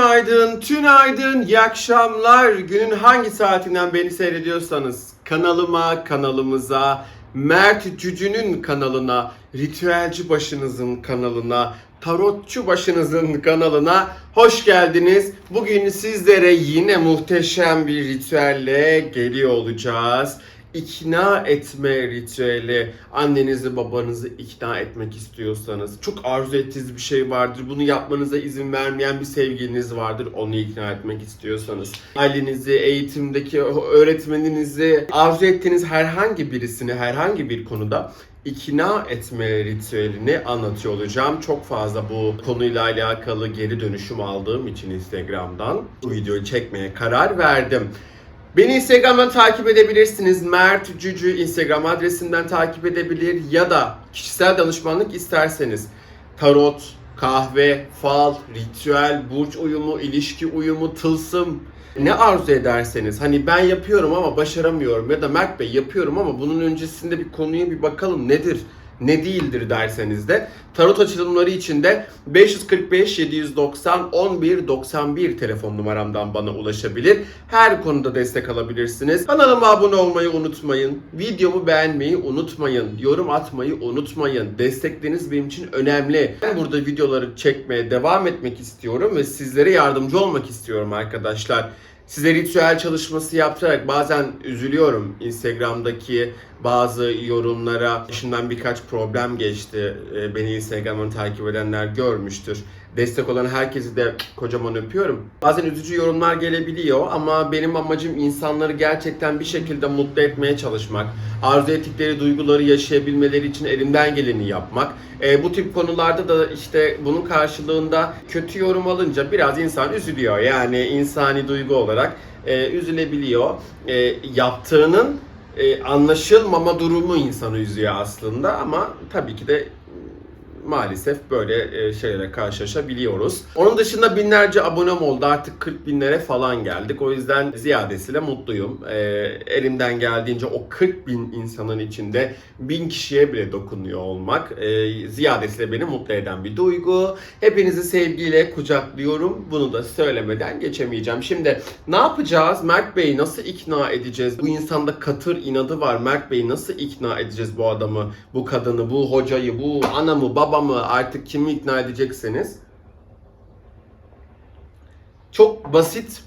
Günaydın, tünaydın, iyi akşamlar. Günün hangi saatinden beni seyrediyorsanız kanalıma, kanalımıza, Mert Cücü'nün kanalına, Ritüelci Başınızın kanalına, Tarotçu Başınızın kanalına hoş geldiniz. Bugün sizlere yine muhteşem bir ritüelle geliyor olacağız. İkna etme ritüeli. Annenizi babanızı ikna etmek istiyorsanız. Çok arzu ettiğiniz bir şey vardır. Bunu yapmanıza izin vermeyen bir sevgiliniz vardır. Onu ikna etmek istiyorsanız. Ailenizi, eğitimdeki öğretmeninizi, arzu ettiğiniz herhangi birisini herhangi bir konuda ikna etme ritüelini anlatıyor olacağım. Çok fazla bu konuyla alakalı geri dönüşüm aldığım için Instagram'dan bu videoyu çekmeye karar verdim. Beni Instagram'dan takip edebilirsiniz. Mert Cücü Instagram adresinden takip edebilir ya da kişisel danışmanlık isterseniz tarot, kahve, fal, ritüel, burç uyumu, ilişki uyumu, tılsım ne arzu ederseniz hani ben yapıyorum ama başaramıyorum ya da Mert Bey yapıyorum ama bunun öncesinde bir konuya bir bakalım nedir? Ne değildir derseniz de tarot açılımları için de 545 790 11 91 telefon numaramdan bana ulaşabilir. Her konuda destek alabilirsiniz. Kanalıma abone olmayı unutmayın. Videomu beğenmeyi unutmayın. Yorum atmayı unutmayın. Destekleriniz benim için önemli. Ben burada videoları çekmeye devam etmek istiyorum ve sizlere yardımcı olmak istiyorum arkadaşlar. Size ritüel çalışması yaptırarak bazen üzülüyorum. Instagram'daki bazı yorumlara başımdan birkaç problem geçti. Ee, Beni Instagram'dan takip edenler görmüştür. Destek olan herkesi de kocaman öpüyorum. Bazen üzücü yorumlar gelebiliyor ama benim amacım insanları gerçekten bir şekilde mutlu etmeye çalışmak. Arzu ettikleri duyguları yaşayabilmeleri için elimden geleni yapmak. Ee, bu tip konularda da işte bunun karşılığında kötü yorum alınca biraz insan üzülüyor. Yani insani duygu olarak e, üzülebiliyor. E, yaptığının e, anlaşılmama durumu insanı üzüyor aslında ama tabii ki de maalesef böyle e, şeylere karşılaşabiliyoruz. Onun dışında binlerce abonem oldu. Artık 40 binlere falan geldik. O yüzden ziyadesiyle mutluyum. E, elimden geldiğince o 40 bin insanın içinde bin kişiye bile dokunuyor olmak e, ziyadesiyle beni mutlu eden bir duygu. Hepinizi sevgiyle kucaklıyorum. Bunu da söylemeden geçemeyeceğim. Şimdi ne yapacağız? Mert Bey'i nasıl ikna edeceğiz? Bu insanda katır inadı var. Mert Bey'i nasıl ikna edeceğiz bu adamı, bu kadını, bu hocayı, bu anamı, babamı artık kimi ikna edecekseniz çok basit,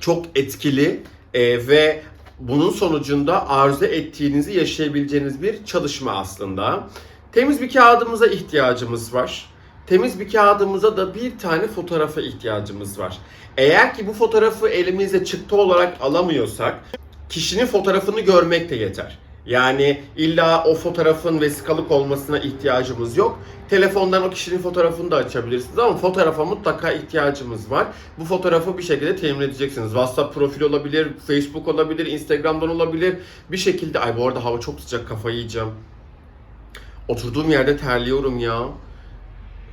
çok etkili e, ve bunun sonucunda arzu ettiğinizi yaşayabileceğiniz bir çalışma aslında. Temiz bir kağıdımıza ihtiyacımız var. Temiz bir kağıdımıza da bir tane fotoğrafa ihtiyacımız var. Eğer ki bu fotoğrafı elimizde çıktı olarak alamıyorsak kişinin fotoğrafını görmek de yeter. Yani illa o fotoğrafın vesikalık olmasına ihtiyacımız yok. Telefondan o kişinin fotoğrafını da açabilirsiniz ama fotoğrafa mutlaka ihtiyacımız var. Bu fotoğrafı bir şekilde temin edeceksiniz. WhatsApp profil olabilir, Facebook olabilir, Instagram'dan olabilir. Bir şekilde ay bu arada hava çok sıcak kafayı yiyeceğim. Oturduğum yerde terliyorum ya.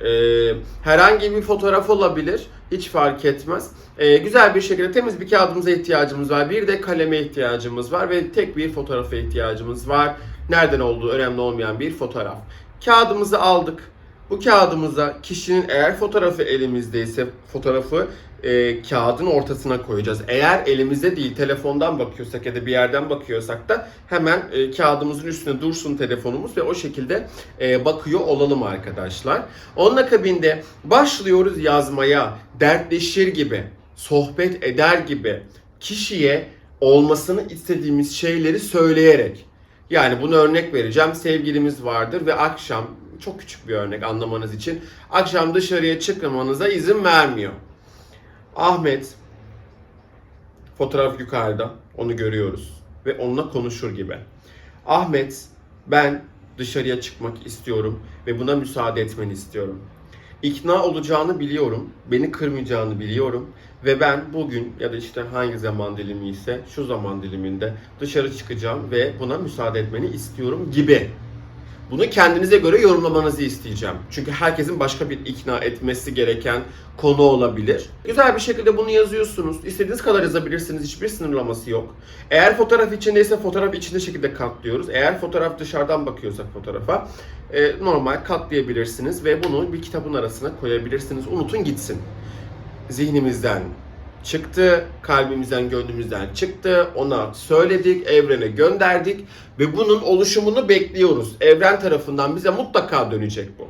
Ee, herhangi bir fotoğraf olabilir. Hiç fark etmez. Ee, güzel bir şekilde temiz bir kağıdımıza ihtiyacımız var. Bir de kaleme ihtiyacımız var ve tek bir fotoğrafa ihtiyacımız var. Nereden olduğu önemli olmayan bir fotoğraf. Kağıdımızı aldık. Bu kağıdımıza kişinin eğer fotoğrafı elimizdeyse fotoğrafı e, kağıdın ortasına koyacağız. Eğer elimizde değil telefondan bakıyorsak ya da bir yerden bakıyorsak da hemen e, kağıdımızın üstüne dursun telefonumuz ve o şekilde e, bakıyor olalım arkadaşlar. Onun akabinde başlıyoruz yazmaya dertleşir gibi, sohbet eder gibi kişiye olmasını istediğimiz şeyleri söyleyerek. Yani bunu örnek vereceğim. Sevgilimiz vardır ve akşam çok küçük bir örnek anlamanız için akşam dışarıya çıkmanıza izin vermiyor. Ahmet fotoğraf yukarıda onu görüyoruz ve onunla konuşur gibi. Ahmet ben dışarıya çıkmak istiyorum ve buna müsaade etmeni istiyorum. İkna olacağını biliyorum, beni kırmayacağını biliyorum ve ben bugün ya da işte hangi zaman dilimi ise şu zaman diliminde dışarı çıkacağım ve buna müsaade etmeni istiyorum gibi. Bunu kendinize göre yorumlamanızı isteyeceğim. Çünkü herkesin başka bir ikna etmesi gereken konu olabilir. Güzel bir şekilde bunu yazıyorsunuz. İstediğiniz kadar yazabilirsiniz. Hiçbir sınırlaması yok. Eğer fotoğraf içindeyse fotoğraf içinde şekilde katlıyoruz. Eğer fotoğraf dışarıdan bakıyorsak fotoğrafa e, normal katlayabilirsiniz ve bunu bir kitabın arasına koyabilirsiniz. Unutun gitsin. zihnimizden çıktı, kalbimizden, gönlümüzden çıktı. Ona söyledik, evrene gönderdik ve bunun oluşumunu bekliyoruz. Evren tarafından bize mutlaka dönecek bu.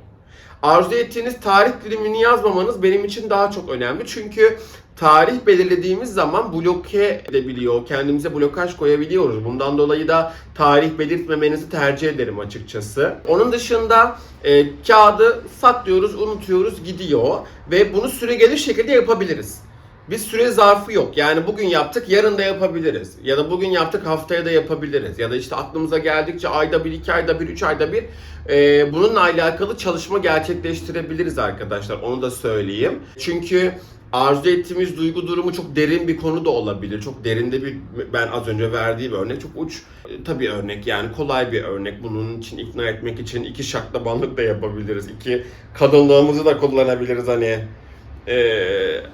Arzu ettiğiniz tarih dilimini yazmamanız benim için daha çok önemli. Çünkü tarih belirlediğimiz zaman bloke edebiliyor, kendimize blokaj koyabiliyoruz. Bundan dolayı da tarih belirtmemenizi tercih ederim açıkçası. Onun dışında e, kağıdı saklıyoruz, unutuyoruz, gidiyor ve bunu süre gelir şekilde yapabiliriz. Bir süre zarfı yok. Yani bugün yaptık, yarın da yapabiliriz. Ya da bugün yaptık, haftaya da yapabiliriz. Ya da işte aklımıza geldikçe ayda bir, iki ayda bir, üç ayda bir e, bununla alakalı çalışma gerçekleştirebiliriz arkadaşlar. Onu da söyleyeyim. Çünkü arzu ettiğimiz duygu durumu çok derin bir konu da olabilir. Çok derinde bir, ben az önce verdiğim örnek çok uç e, tabii örnek yani kolay bir örnek. Bunun için ikna etmek için iki şaklabanlık da yapabiliriz. İki kadınlığımızı da kullanabiliriz hani e,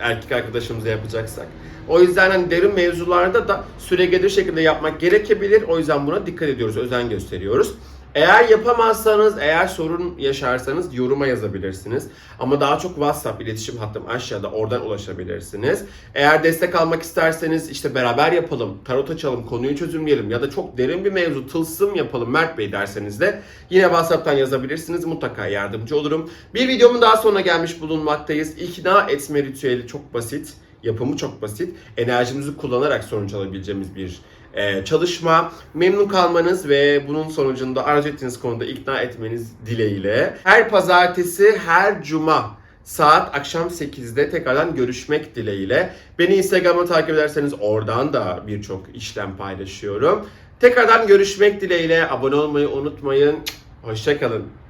erkek arkadaşımıza yapacaksak. O yüzden hani derin mevzularda da süre gelir şekilde yapmak gerekebilir. O yüzden buna dikkat ediyoruz, özen gösteriyoruz. Eğer yapamazsanız, eğer sorun yaşarsanız yoruma yazabilirsiniz. Ama daha çok WhatsApp iletişim hattım aşağıda oradan ulaşabilirsiniz. Eğer destek almak isterseniz işte beraber yapalım, tarot açalım, konuyu çözümleyelim ya da çok derin bir mevzu, tılsım yapalım Mert Bey derseniz de yine WhatsApp'tan yazabilirsiniz. Mutlaka yardımcı olurum. Bir videomun daha sonuna gelmiş bulunmaktayız. İkna etme ritüeli çok basit. Yapımı çok basit. Enerjimizi kullanarak sonuç alabileceğimiz bir e, çalışma. Memnun kalmanız ve bunun sonucunda arzu ettiğiniz konuda ikna etmeniz dileğiyle. Her pazartesi, her cuma saat akşam 8'de tekrardan görüşmek dileğiyle. Beni Instagram'da takip ederseniz oradan da birçok işlem paylaşıyorum. Tekrardan görüşmek dileğiyle. Abone olmayı unutmayın. Hoşçakalın.